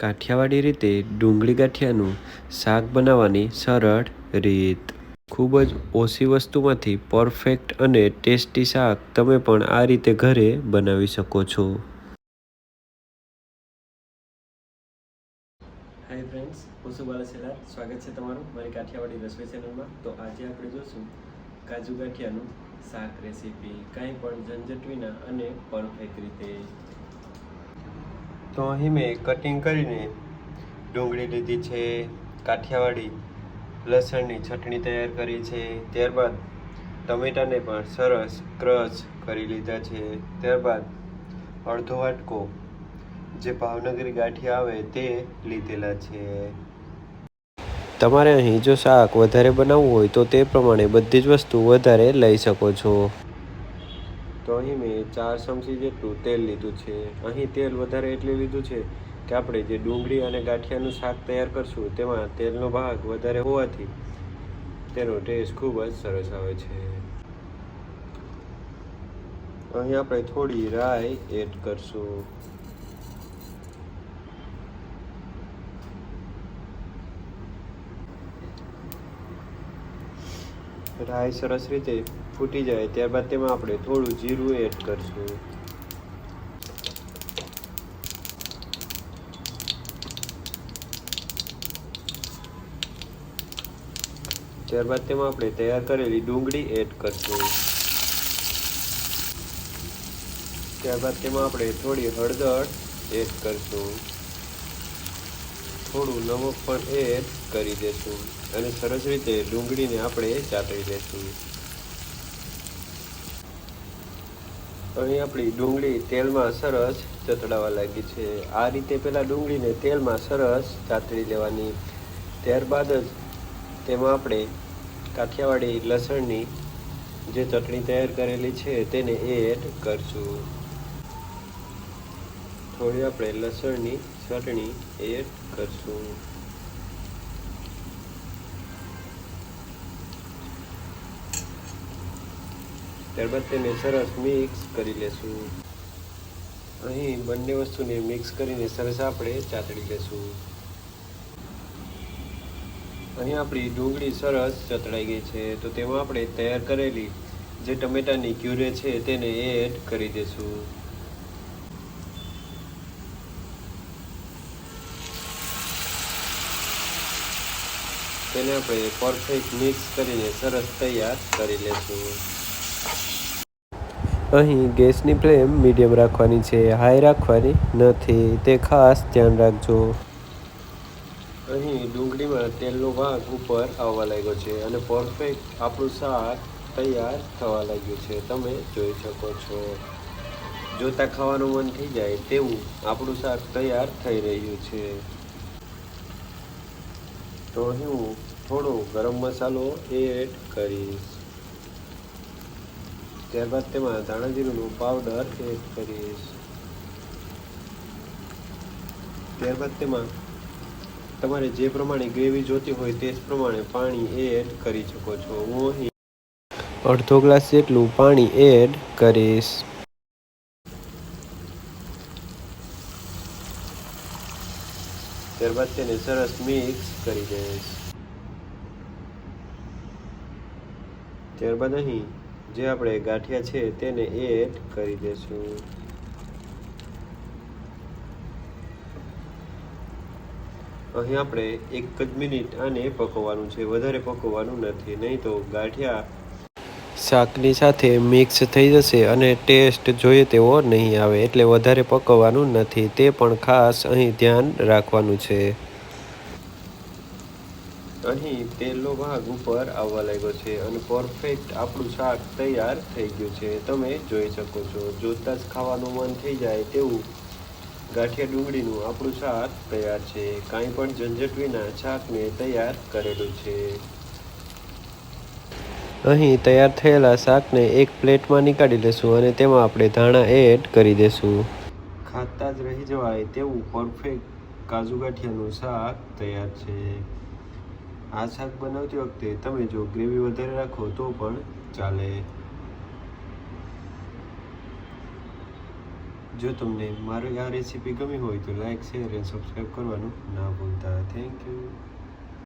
કાઠિયાવાડી રીતે ડુંગળી ગાંઠિયાનું શાક બનાવવાની સરળ રીત. ખૂબ જ ઓછી વસ્તુમાંથી પરફેક્ટ અને ટેસ્ટી શાક તમે પણ આ રીતે ઘરે બનાવી શકો છો. હાય ફ્રેન્ડ્સ હું છું બાલાસેલા સ્વાગત છે તમારું મારી કાઠિયાવાડી રસોઈ ચેનલમાં તો આજે આપણે જોશું કાજુ ગાંઠિયાનું શાક રેસીપી કાંઈ પણ ઝંઝટ વિના અને પરફેક્ટ રીતે. તો અહીં મેં કટિંગ કરીને ડુંગળી લીધી છે, કાઠિયાવાડી, લસણની ચટણી તૈયાર કરી છે. ત્યારબાદ ટમેટાને પણ સરસ ક્રશ કરી લીધા છે. ત્યારબાદ અડધો વાટકો જે ભાવનગરી ગાંઠિયા આવે તે લીધેલા છે. તમારે અહીં જો શાક વધારે બનાવવું હોય તો તે પ્રમાણે બધી જ વસ્તુ વધારે લઈ શકો છો. અહીં મેં ચાર ચમચી જેટલું તેલ લીધું છે. અહીં તેલ વધારે એટલે લીધું છે કે આપણે જે ડુંગળી અને ગાંઠિયાનું શાક તૈયાર કરશું, તેમાં તેલનો ભાગ વધારે હોવાથી તેનો ટેસ્ટ ખૂબ જ સરસ આવે છે. અહીં આપણે થોડી રાઈ એડ કરશું. રાઈ સરસ રીતે ફૂટી જાય, ત્યારબાદ તેમાં આપણે થોડું જીરું એડ કરશું. ત્યારબાદ તેમાં આપણે તૈયાર કરેલી ડુંગળી એડ કરશું. ત્યારબાદ તેમાં આપણે થોડી હળદર એડ કરશું. થોડું નમક પણ એડ કરી દેશું અને સરસ રીતે ડુંગળીને આપણે ચાતરી દઈશું અહીં આપણી ડુંગળી તેલમાં સરસ ચતડાવા લાગી છે. આ રીતે પહેલાં ડુંગળીને તેલમાં સરસ ચાતરી લેવાની. ત્યારબાદ જ તેમાં આપણે કાઠિયાવાડી લસણની જે ચટણી તૈયાર કરેલી છે તેને એડ કરશું. થોડી આપણે લસણની ચટણી એડ કરશું. ત્યારબાદ તેને સરસ મિક્સ કરી લેશું. અહીં બંને વસ્તુને મિક્સ કરીને સરસ આપણે ચાતડી લેશું. અહીં આપણી ડુંગળી સરસ ચતળાઈ ગઈ છે, તો તેમાં આપણે તૈયાર કરેલી જે ટમેટાની ક્યુરે છે તેને એડ કરી દેશું. તેને આપણે પરફેક્ટ મિક્સ કરીને સરસ તૈયાર કરી લેશું. અહીં ગેસની ફ્લેમ મીડિયમ રાખવાની છે, હાઈ રાખવાની નથી, તે ખાસ ધ્યાન રાખજો. અહીં ડુંગળીમાં તેલનો ભાગ ઉપર આવવા લાગ્યો છે અને પરફેક્ટ આપણું શાક તૈયાર થવા લાગ્યું છે, તમે જોઈ શકો છો. જોતા ખાવાનું મન થઈ જાય તેવું આપણું શાક તૈયાર થઈ રહ્યું છે. તો હું થોડો ગરમ મસાલો એડ કરીશ. ત્યારબાદ તેમાં ધાણા જીરુંનો પાવડર એડ કરીશ. ત્યારબાદ તેમાં તમારે જે પ્રમાણે ગ્રેવી જોતી હોય તે જ પ્રમાણે પાણી એડ કરી શકો છો. હું અહીં અડધો ગ્લાસ જેટલું પાણી એડ કરીશ. ત્યારબાદ તેને સરસ મિક્સ કરી દઈશ. ત્યારબાદ અહીં જે આપણે ગાંઠિયા છે તેને એડ કરી દઈશું અહીં આપણે એક જ મિનિટ આને પકવવાનું છે, વધારે પકવવાનું નથી, નહીં તો ગાંઠિયા શાકની સાથે મિક્સ થઈ જશે અને ટેસ્ટ જોઈએ તેવો નહીં આવે, એટલે વધારે પકવવાનું નથી, તે પણ ખાસ અહીં ધ્યાન રાખવાનું છે. અહીં તેલનો ભાગ ઉપર આવવા લાગ્યો છે અને પરફેક્ટ આપણું શાક તૈયાર થઈ ગયું છે. તમે જોઈ શકો છો. જોતાં જ ખાવાનું મન થઈ જાય તેવું ગાંઠિયા ડુંગળીનું આપણું શાક તૈયાર છે. કાંઈ પણ ઝંઝટ વિના શાકને તૈયાર કરેલું છે. અહીં તૈયાર થયેલા શાકને એક પ્લેટમાં નીકાળી લેશું અને તેમાં આપણે ધાણા એડ કરી દેશું. ખાતા જ રહી જવાય તેવું પરફેક્ટ કાજુ ગાંઠિયાનું શાક તૈયાર છે. આ શાક બનાવતી વખતે તમે જો ગ્રેવી વધારે રાખો તો પણ ચાલે. જો તમને મારી આ રેસીપી ગમી હોય તો લાઇક શેર અને સબસ્ક્રાઈબ કરવાનું ના ભૂલતા. Thank you